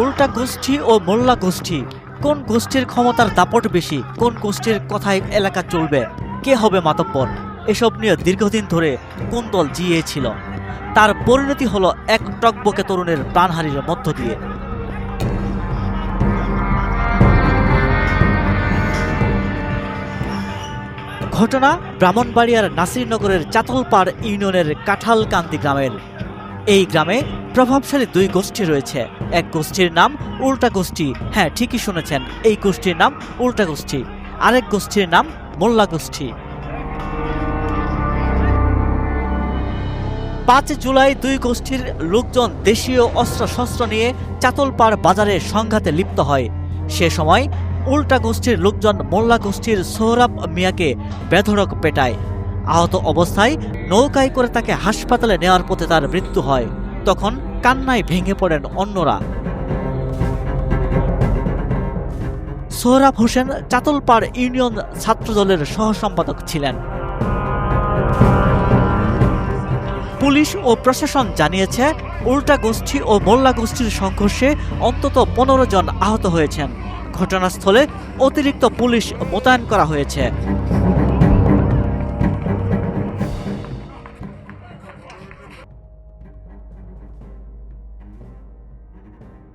উল্টা গোষ্ঠী ও মোল্লা গোষ্ঠী। কোন গোষ্ঠীর ক্ষমতার দাপট বেশি, কোন গোষ্ঠীর কথায় এলাকা চলবে? কে হবে মাতব্বর? এসব নিয়ে দীর্ঘদিন ধরে কুন্দল জিয়েছিল তার পরিণতি হলো এক টকবকে তরুণের প্রাণহানির মধ্য দিয়ে। ঘটনা ব্রাহ্মণবাড়িয়ার নাসিরনগরের চাতলপাড় ইউনিয়নের কাঁঠালকান্দি গ্রামের। এই গ্রামে প্রভাবশালী দুই গোষ্ঠী রয়েছে। এক গোষ্ঠীর নাম উল্টা গোষ্ঠী। হ্যাঁ ঠিকই শুনেছেন, এই গোষ্ঠীর নাম উল্টা গোষ্ঠী। আরেক গোষ্ঠীর নাম মোল্লা গোষ্ঠী। পাঁচ জুলাই দুই গোষ্ঠীর লোকজন দেশীয় অস্ত্রশস্ত্র নিয়ে চাতলপাড় বাজারে সংঘাতে লিপ্ত হয়। সে সময় উল্টা গোষ্ঠীর লোকজন মোল্লা গোষ্ঠীর সোহরাব মিয়াকে বেধড়ক পেটায়। আহত অবস্থায় নৌকায় করে তাকে হাসপাতালে নেওয়ার পথে তার মৃত্যু হয়। তখন কান্নায় ভেঙে পড়েন অন্যরা। সোহরাব হোসেন চাতলপাড় ইউনিয়ন ছাত্রদলের সহ সম্পাদক ছিলেন। পুলিশ ও প্রশাসন জানিয়েছে, উল্টা গোষ্ঠী ও মোল্লা গোষ্ঠীর সংঘর্ষে অন্তত পনেরো জন আহত হয়েছেন। ঘটনাস্থলে অতিরিক্ত পুলিশ মোতায়েন করা হয়েছে।